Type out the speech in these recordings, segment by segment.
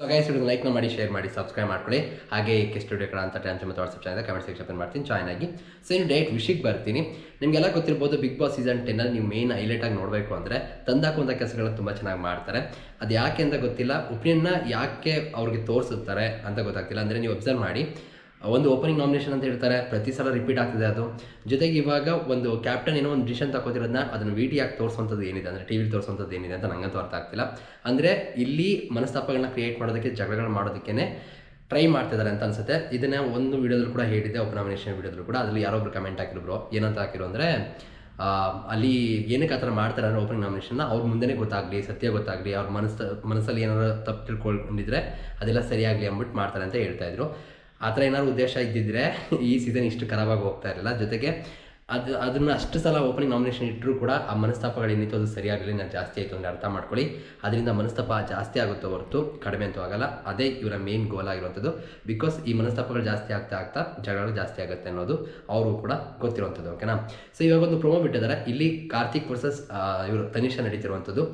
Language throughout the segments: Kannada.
ಗೈಸ್ ವಿಡಿಯೋ ಲೈಕ್ನ ಮಾಡಿ ಶೇರ್ ಮಾಡಿ ಸಬ್ಸ್ಕ್ರೈಬ್ ಮಾಡ್ಕೊಳ್ಳಿ. ಹಾಗೆ ಕೆ ಸ್ಟುಡಿಯೋ ಕಡೆ ಅಂತ ಟೈಮ್ ಮತ್ತು ವಾಟ್ಸಪ್ ಚಾನಲ್ ಕಮೆಂಟ್ ಸೆಕ್ಷನ್ ಮಾಡ್ತೀನಿ. ಜಾಯ್ನ್ ಆಗಿ. ಸೊ ಇನ್ನು ವಿಷಯಕ್ಕೆ ಬರ್ತೀನಿ. ನಿಮಗೆಲ್ಲ ಗೊತ್ತಿರ್ಬೋದು ಬಿಗ್ ಬಾಸ್ ಸೀಸನ್ ಟೆನ್ನಲ್ಲಿ ನೀವು ಮೇನ್ ಆಗಿ ನೋಡಬೇಕು ಅಂದರೆ ತಂದಾಕುವಂಥ ಕೆಲಸಗಳನ್ನ ತುಂಬ ಚೆನ್ನಾಗಿ ಮಾಡ್ತಾರೆ. ಅದು ಯಾಕೆ ಅಂತ ಗೊತ್ತಿಲ್ಲ. ಒಪಿನಿಯನ್ನ ಯಾಕೆ ಅವ್ರಿಗೆ ತೋರಿಸುತ್ತಾರೆ ಅಂತ ಗೊತ್ತಾಗ್ತಿಲ್ಲ. ಅಂದರೆ ನೀವು ಅಬ್ಸರ್ವ್ ಮಾಡಿ. ಒಂದು ಓಪನಿಂಗ್ ನಾಮಿನೇಷನ್ ಅಂತ ಹೇಳ್ತಾರೆ. ಪ್ರತಿ ಸಲ ರಿಪೀಟ್ ಆಗ್ತಿದೆ ಅದು. ಜೊತೆಗೆ ಇವಾಗ ಒಂದು ಕ್ಯಾಪ್ಟನ್ ಏನೋ ಒಂದು ಡಿಶನ್ ತಗೋತಿರೋದನ್ನ ಅದನ್ನು ವಿ ಟಿ ಆಗಿ ತೋರಿಸುವಂಥದ್ದು ಏನಿದೆ? ಅಂದರೆ ಟಿ ವಿಲಿ ತೋರಿಸುವಂಥದ್ದು ಏನಿದೆ ಅಂತ ನನಗಂತೂ ಅರ್ಥ ಆಗ್ತಿಲ್ಲ. ಅಂದರೆ ಇಲ್ಲಿ ಮನಸ್ತಾಪಗಳನ್ನ ಕ್ರಿಯೇಟ್ ಮಾಡೋದಕ್ಕೆ ಜಗಳಗಳು ಮಾಡೋದಕ್ಕೇ ಟ್ರೈ ಮಾಡ್ತಿದ್ದಾರೆ ಅಂತ ಅನ್ಸುತ್ತೆ. ಇದನ್ನ ಒಂದು ವಿಡಿಯೋದಲ್ಲಿ ಕೂಡ ಹೇಳಿದೆ ಓಪನ್ ನಾಮಿನೇಷನ್ ವಿಡಿಯೋದಲ್ಲೂ ಕೂಡ. ಅದರಲ್ಲಿ ಯಾರೊಬ್ರು ಕಮೆಂಟ್ ಬ್ರೋ ಏನಂತ ಹಾಕಿರೋ ಅಂದರೆ ಅಲ್ಲಿ ಏನಕ್ಕೆ ಆ ಥರ ಮಾಡ್ತಾರೆ ಅಂದರೆ ಓಪನಿಂಗ್ ನಾಮಿನೇಷನ್ನ ಅವ್ರ ಮುಂದೆನೇ ಗೊತ್ತಾಗಲಿ, ಸತ್ಯ ಗೊತ್ತಾಗಲಿ, ಅವ್ರ ಮನಸ್ಸು ಮನಸ್ಸಲ್ಲಿ ಏನಾದ್ರು ತಪ್ಪು ತಿಳ್ಕೊಂಡಿದ್ರೆ ಅದೆಲ್ಲ ಸರಿಯಾಗಲಿ ಅಂದ್ಬಿಟ್ಟು ಮಾಡ್ತಾರೆ ಅಂತ ಹೇಳ್ತಾ ಇದ್ರು. ಆ ಥರ ಏನಾದ್ರು ಉದ್ದೇಶ ಇದ್ದಿದ್ರೆ ಈ ಸೀಸನ್ ಇಷ್ಟು ಖರಾಬಾಗಿ ಹೋಗ್ತಾ ಇರಲಿಲ್ಲ. ಜೊತೆಗೆ ಅದು, ಅದನ್ನು ಅಷ್ಟು ಸಲ ಓಪನಿಂಗ್ ನಾಮಿನೇಷನ್ ಇಟ್ಟರೂ ಕೂಡ ಆ ಮನಸ್ತಾಪಗಳು ಏನಿತ್ತು ಅದು ಸರಿಯಾಗಲಿಲ್ಲ ನಾನು ಜಾಸ್ತಿ ಆಯಿತು ಅಂದರೆ ಅರ್ಥ ಮಾಡ್ಕೊಳ್ಳಿ. ಅದರಿಂದ ಮನಸ್ತಾಪ ಜಾಸ್ತಿ ಆಗುತ್ತೋ ಹೊರತು ಕಡಿಮೆ ಅಂತೂ ಆಗಲ್ಲ. ಅದೇ ಇವರ ಮೇನ್ ಗೋಲ್ ಆಗಿರುವಂಥದ್ದು. ಬಿಕಾಸ್ ಈ ಮನಸ್ತಾಪಗಳು ಜಾಸ್ತಿ ಆಗ್ತಾ ಆಗ್ತಾ ಜಗಳಗಳು ಜಾಸ್ತಿ ಆಗುತ್ತೆ ಅನ್ನೋದು ಅವ್ರಿಗೂ ಕೂಡ ಗೊತ್ತಿರುವಂಥದ್ದು ಓಕೆನಾ ಸೊ ಇವಾಗ ಒಂದು ಪ್ರೊಮೋ ಬಿಟ್ಟಿದ್ದಾರೆ. ಇಲ್ಲಿ ಕಾರ್ತಿಕ್ ವರ್ಸಸ್ ಇವರು ತನಿಷಾ ನಡೀತಿರುವಂಥದ್ದು.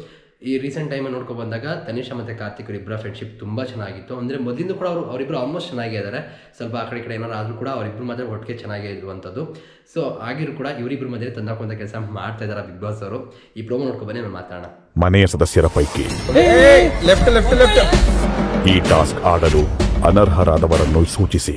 ಈ ರೀಸೆಂಟ್ ಟೈಮಲ್ಲಿ ನೋಡ್ಕೊ ಬಂದಾಗ ತನಿಷಾ ಮತ್ತು ಕಾರ್ತಿಕ್ ಇಬ್ಬರ ಫ್ರೆಂಡ್ಶಿಪ್ ತುಂಬ ಚೆನ್ನಾಗಿತ್ತು. ಅಂದರೆ ಮೊದಲಿಂದ ಕೂಡ ಅವರು ಅವರಿಬ್ಬರು ಆಲ್ಮೋಸ್ಟ್ ಚೆನ್ನಾಗೇ ಇದ್ದಾರೆ ಸ್ವಲ್ಪ ಆ ಕಡೆ ಈ ಕಡೆ ಏನಾರು ಆದರೂ ಕೂಡ ಅವರಿಬ್ಬರು ಮಾತ್ರ ಒಟ್ಟಿಗೆ ಚೆನ್ನಾಗೇ ಇರುವಂಥದ್ದು. ಸೊ ಆಗಿರು ಕೂಡ ಇವರಿಬ್ಬರ ಮಧ್ಯೆ ತಂದಾಕುವಂಥ ಕೆಲಸ ಮಾಡ್ತಾ ಇದ್ದಾರೆ ಬಿಗ್ ಬಾಸ್ ಅವರು. ಈ ಪ್ರೋಮೋ ನೋಡ್ಕೊ ಬನ್ನಿ ನಾನು ಮಾತಾಡೋಣ. ಮನೆಯ ಸದಸ್ಯರ ಪೈಕಿ ಲೆಫ್ಟ್ ಲೆಫ್ಟ್ ಲೆಫ್ಟ್. ಈ ಟಾಸ್ಕ್ ಆಡಲು ಅನರ್ಹರಾದವರನ್ನು ಸೂಚಿಸಿ.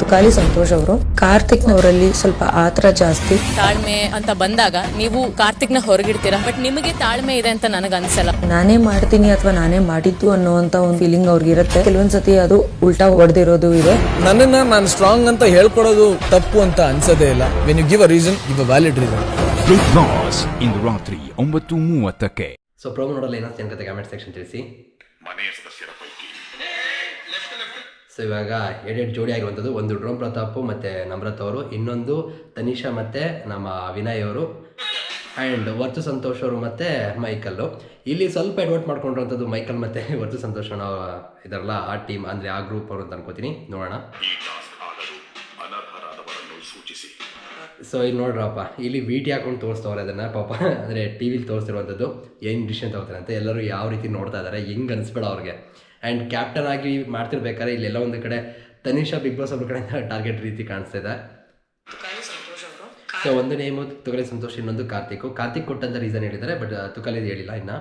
ತುಕಾಲಿ ಸಂತೋಷ್ ಅವರು. ಕಾರ್ತಿಕ್ನವರಲ್ಲಿ ಸ್ವಲ್ಪ ಆತರ ಜಾಸ್ತಿ. ತಾಳ್ಮೆ ಅಂತ ಬಂದಾಗ ನೀವು ಕಾರ್ತಿಕ್ನ ಹೊರಗಿಡ್ತೀರಾ? ಬಟ್ ನಿಮಗೆ ತಾಳ್ಮೆ ಇದೆ ಅಂತ ನನಗೆ ಅನ್ಸಲ್ಲ ನಾನೇ ಮಾಡ್ತೀನಿ ಅಥವಾ ನಾನೇ ಮಾಡಿದ್ದು ಅನ್ನುವಂತ ಒಂದು ಫೀಲಿಂಗ್ ಅವ್ರಿಗಿರುತ್ತೆ. ಕೆಲವೊಂದ್ಸತಿ ಅದು ಉಲ್ಟಾ ಹೊಡೆದಿರೋದು ಇದೆ. ನನ್ನನ್ನ ನಾನು ಸ್ಟ್ರಾಂಗ್ ಅಂತ ಹೇಳ್ಕೊಡೋದು ತಪ್ಪು ಅಂತ ಅನ್ಸದೇ ಇಲ್ಲ. When you give a reason give a valid reason Bigg Boss ಇಂದು ರಾತ್ರಿ ಒಂಬತ್ತು ಮೂವತ್ತಕ್ಕೆ. ಸೊ ಪ್ರೋಮೋ ನೋಡಲ್ಲ ಏನಾಗ್ತದೆ ಅಂತ ಕಮೆಂಟ್ ಸೆಕ್ಷನ್ ತಿಳಿಸಿ. ಮನೆಯ ಸದಸ್ಯರ ಪೈಕಿ ಸೊ ಇವಾಗ ಎರಡೆರಡು ಜೋಡಿ ಆಗಿರುವಂಥದ್ದು. ಒಂದು ಡ್ರೋಮ್ ಪ್ರತಾಪ್ ಮತ್ತು ನಮ್ರತ್ ಅವರು, ಇನ್ನೊಂದು ತನಿಷಾ ಮತ್ತು ನಮ್ಮ ವಿನಯ್ ಅವರು ಆ್ಯಂಡ್ ವರ್ತು ಸಂತೋಷ್ ಅವರು ಮತ್ತು ಮೈಕಲ್ಲು ಇಲ್ಲಿ ಸ್ವಲ್ಪ ಎಡ್ವರ್ಟ್ ಮಾಡ್ಕೊಂಡಿರುವಂಥದ್ದು ಮೈಕಲ್ ಮತ್ತು ವರ್ತು ಸಂತೋಷ್ ಅನ್ನೋ ಇದರಲ್ಲ, ಆ ಟೀಮ್ ಅಂದರೆ ಆ ಗ್ರೂಪ್ ಅವರು ಅಂತ ಅನ್ಕೋತೀನಿ. ನೋಡೋಣ. ಸೂಚಿಸಿ. ಸೊ ಇಲ್ಲಿ ನೋಡ್ರಪ್ಪ ಇಲ್ಲಿ ವಿ ಟಿ ಹಾಕೊಂಡು ತೋರಿಸ್ತವ್ರೆ ಅದನ್ನು. ಪಾಪ ಅಂದರೆ ಟಿ ವಿಲಿ ತೋರಿಸ್ತಿರುವಂಥದ್ದು ಏನು ಡಿಸಿಷನ್ ತಗೋತಾರೆ ಅಂತ. ಎಲ್ಲರೂ ಯಾವ ರೀತಿ ನೋಡ್ತಾ ಇದ್ದಾರೆ ಹೆಂಗೆ ಅನಿಸ್ಬೇಡ ಅವ್ರಿಗೆ. ಆ್ಯಂಡ್ ಕ್ಯಾಪ್ಟನ್ ಆಗಿ ಮಾಡ್ತಿರ್ಬೇಕಾದ್ರೆ ಇಲ್ಲೆಲ್ಲ ಒಂದು ಕಡೆ ತನಿಷಾ ಬಿಗ್ ಬಾಸ್ ಅವ್ರ ಕಡೆಯಿಂದ ಟಾರ್ಗೆಟ್ ರೀತಿ ಕಾಣಿಸ್ತಾ ಇದೆ. ಸೊ ಒಂದು ನೇಮು ತುಕಲಿ ಸಂತೋಷ್ ಇನ್ನೊಂದು ಕಾರ್ತಿಕ್. ಕಾರ್ತಿಕ್ ಕೊಟ್ಟಂತ ರೀಸನ್ ಹೇಳಿದ್ದಾರೆ ಬಟ್ ತುಕಲಿದು ಹೇಳಿಲ್ಲ ಇನ್ನು.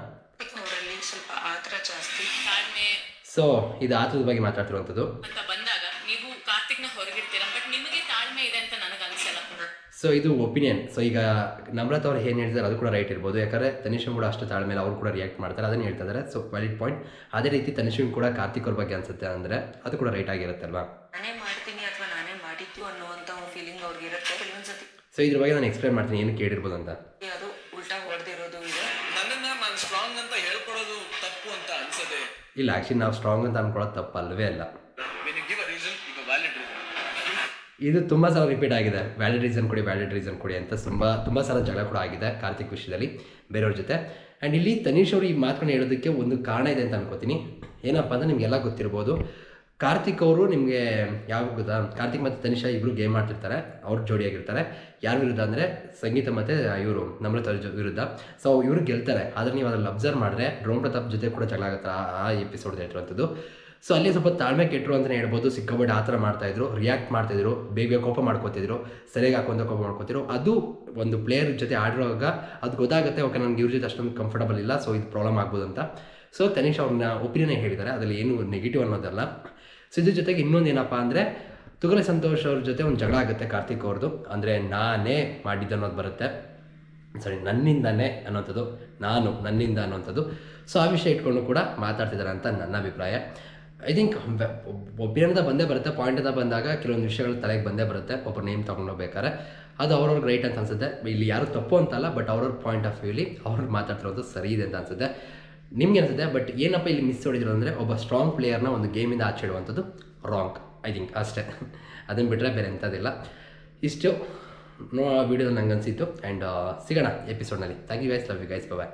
ಸ್ವಲ್ಪ ಆತರ ಜಾಸ್ತಿ. ತಾಳ್ಮೆ ಸೊ ಇದು ಆತದ ಬಗ್ಗೆ ಮಾತಾಡ್ತಿರುವಂಥದ್ದು. ಸೊ ಇದು ಒಪಿನಿಯನ್ ಸೊ ಈಗ ನಮ್ರತ್ ಅವ್ರು ಏನು ಹೇಳ್ತಾರೆ ಅದು ಕೂಡ ರೈಟ್ ಇರ್ಬೋದು. ಯಾಕಂದರೆ ತನಿಷನ್ ಕೂಡ ಅಷ್ಟು ತಾಳ್ಮೇಲೆ ಅವರು ಕೂಡ ರಿಯಾಕ್ಟ್ ಮಾಡ್ತಾರೆ ಅದನ್ನು ಹೇಳ್ತಾ ಇದ್ದಾರೆ ಸೊ ವ್ಯಾಲಿಡ್ ಪಾಯಿಂಟ್ ಅದೇ ರೀತಿ ತನಿಷನ್ ಕೂಡ ಕಾರ್ತಿಕ್ ಅವ್ರ ಬಗ್ಗೆ ಅನ್ಸುತ್ತೆ ಅಂದರೆ ಅದು ಕೂಡ ರೈಟ್ ಆಗಿರುತ್ತೆ ಅಲ್ವಾ ನಾನೇ ಮಾಡ್ತೀನಿ ಅಥವಾ ನಾನೇ ಮಾಡಿದ್ದು ಅನ್ನೋಂತ ಒಂದು ಫೀಲಿಂಗ್ ಅವ್ರಿಗಿರುತ್ತೆ ಕೆಲವೊಂದ್ಸತಿ ಸೊ ಇದ್ರ ಬಗ್ಗೆ ನಾನು ಎಕ್ಸ್ಪ್ಲೈನ್ ಮಾಡ್ತೀನಿ ಏನು ಕೇಳಿರ್ಬೋದು ಅಂತ. ಅದು ಉಲ್ಟಾ ಹೊಡೆದಿರೋದು ಇದೆ. ನನ್ನನ್ನ ನಾನು ಸ್ಟ್ರಾಂಗ್ ಅಂತ ಹೇಳ್ಕೊಡೋದು ತಪ್ಪು ಅಂತ ಅನ್ಸದೇ? ಇಲ್ಲ ಆ್ಯಕ್ಚುಲಿ ನಾವು ಸ್ಟ್ರಾಂಗ್ ಅಂತ ಅನ್ಕೊಳ್ಳೋದು ತಪ್ಪಲ್ವೇ ಅಲ್ಲ when you give a reason give a valid reason ಇದು ತುಂಬ ಸಲ ರಿಪೀಟ್ ಆಗಿದೆ. ವ್ಯಾಲಿಡ್ ರೀಸನ್ ಕೊಡಿ ವ್ಯಾಲಿಡ್ ರೀಸನ್ ಕೊಡಿ ಅಂತ ತುಂಬ ತುಂಬ ಸಲ ಜಗಳ ಕೂಡ ಆಗಿದೆ ಕಾರ್ತಿಕ್ ವಿಷಯದಲ್ಲಿ ಬೇರೆಯವ್ರ ಜೊತೆ. ಆ್ಯಂಡ್ ಇಲ್ಲಿ ತನೀಶ್ ಅವರು ಈ ಮಾತನ್ನ ಹೇಳೋದಕ್ಕೆ ಒಂದು ಕಾರಣ ಇದೆ ಅಂತ ಅನ್ಕೋತೀನಿ. ಏನಪ್ಪ ಅಂದರೆ ನಿಮಗೆಲ್ಲ ಗೊತ್ತಿರ್ಬೋದು, ಕಾರ್ತಿಕ್ ಅವರು ನಿಮಗೆ ಯಾವ ಗೊತ್ತಾ? ಕಾರ್ತಿಕ್ ಮತ್ತು ತನಿಷಾ ಇಬ್ಬರು ಗೇಮ್ ಆಡ್ತಿರ್ತಾರೆ, ಅವ್ರ ಜೋಡಿಯಾಗಿರ್ತಾರೆ ಯಾರ ವಿರುದ್ಧ ಅಂದರೆ ಸಂಗೀತ ಮತ್ತು ಇವರು ನಮ್ರತ ವಿರುದ್ಧ. ಸೊ ಇವರು ಗೆಲ್ತಾರೆ. ಆದರೆ ನೀವು ಅದ್ರಲ್ಲಿ ಅಬ್ಸರ್ವ್ ಮಾಡಿದ್ರೆ ಡ್ರೋಮ್ ಪ್ರತಾಪ್ ಜೊತೆ ಕೂಡ ಜಗಳ ಆಗುತ್ತೆ ಆ- ಎಪಿಸೋಡ್ ಹೇಳ್ತಿರುವಂಥದ್ದು ಸೊ ಅಲ್ಲಿ ಸ್ವಲ್ಪ ತಾಳ್ಮೆ ಕೆಟ್ಟರು ಅಂತಲೇ ಹೇಳ್ಬೋದು. ಸಿಕ್ಕಾಪಟ್ಟೆ ಆ ಥರ ಮಾಡ್ತಾಯಿದ್ರು. ರಿಯಾಕ್ಟ್ ಮಾಡ್ತಾಯಿದ್ರು. ಬೇಗ ಬೇಗ ಕೋಪ ಮಾಡ್ಕೋತಿದ್ರು. ಸರಿಯಾಗಿ ಹಾಕೊಂತ ಕೋಪ ಮಾಡ್ಕೋತಿದ್ರು. ಅದು ಒಂದು ಪ್ಲೇಯರ್ ಜೊತೆ ಆಡಿರುವಾಗ ಅದು ಗೊತ್ತಾಗುತ್ತೆ, ಓಕೆ, ನನಗೆ ಇವ್ರ ಜೊತೆ ಅಷ್ಟೊಂದು ಕಂಫರ್ಟಬಲ್ ಇಲ್ಲ ಸೊ ಇದು ಪ್ರಾಬ್ಲಮ್ ಆಗ್ಬೋದು ಅಂತ. ಸೊ ತನಿಷ್ ಅವ್ರನ್ನ ಒಪಿನಿಯನ್ ಹೇಳಿದ್ದಾರೆ ಅದರಲ್ಲಿ ಏನು ನೆಗೆಟಿವ್ ಅನ್ನೋದಲ್ಲ. ಸೊ ಇದ್ರ ಜೊತೆಗೆ ಇನ್ನೊಂದು ಏನಪ್ಪ ಅಂದರೆ ತುಗಲೆ ಸಂತೋಷ್ ಅವ್ರ ಜೊತೆ ಒಂದು ಜಗಳ ಆಗುತ್ತೆ ಕಾರ್ತಿಕ್ ಅವ್ರದ್ದು ಅಂದರೆ, ನಾನೇ ಮಾಡಿದ್ದು ಅನ್ನೋದು ಬರುತ್ತೆ. ಸಾರಿ, ನನ್ನಿಂದಾನೇ ಅನ್ನೋಂಥದ್ದು. ನಾನು ನನ್ನಿಂದ ಅನ್ನೋಂಥದ್ದು. ಸೊ ಆ ವಿಷಯ ಇಟ್ಕೊಂಡು ಕೂಡ ಮಾತಾಡ್ತಿದ್ದಾರೆ ಅಂತ ನನ್ನ ಅಭಿಪ್ರಾಯ. ಐ ಥಿಂಕ್ ಒಪಿನಿಯನ್ ಬಂದೇ ಬರುತ್ತೆ ಪಾಯಿಂಟ್ ಅಂತ ಬಂದಾಗ ಕೆಲವೊಂದು ವಿಷಯಗಳು ತಲೆಗೆ ಬಂದೇ ಬರುತ್ತೆ ಒಬ್ಬರು ನೇಮ್ ತೊಗೊಂಡೋಗ್ಬೇಕಾದ್ರೆ ಅದು ಅವ್ರವ್ರಿಗೆ ರೈಟ್ ಅಂತ ಅನ್ಸುತ್ತೆ. ಇಲ್ಲಿ ಯಾರು ತಪ್ಪು ಅಂತಲ್ಲ ಬಟ್ ಅವ್ರವ್ರ ಪಾಯಿಂಟ್ ಆಫ್ ವ್ಯೂಲಿ ಅವ್ರು ಮಾತಾಡ್ತಿರೋದು ಸರಿ ಇದೆ ಅಂತ ಅನ್ಸುತ್ತೆ. ನಿಮ್ಗೆ ಅನ್ಸುತ್ತೆ ಬಟ್ ಏನಪ್ಪ ಇಲ್ಲಿ ಮಿಸ್ ಹೊಡಿದ್ರು ಅಂದರೆ ಒಬ್ಬ ಸ್ಟ್ರಾಂಗ್ ಪ್ಲೇಯರ್ನ ಒಂದು ಗೇಮಿಂದ ಆಚೆ ಇಡುವಂಥದ್ದು ರಾಂಗ್ ಐ ಥಿಂಕ್ ಅಷ್ಟೇ. ಅದನ್ನು ಬಿಟ್ಟರೆ ಬೇರೆ ಎಂಥದ್ದಿಲ್ಲ. ಇಷ್ಟು, ನೋ ವಿಡಿಯೋದಲ್ಲಿ ನಂಗೆ ಅನಿಸಿತ್ತು ಆ್ಯಂಡ್ ಸಿಗೋಣ ಎಪಿಸೋಡ್ನಲ್ಲಿ thank you guys love you guys bye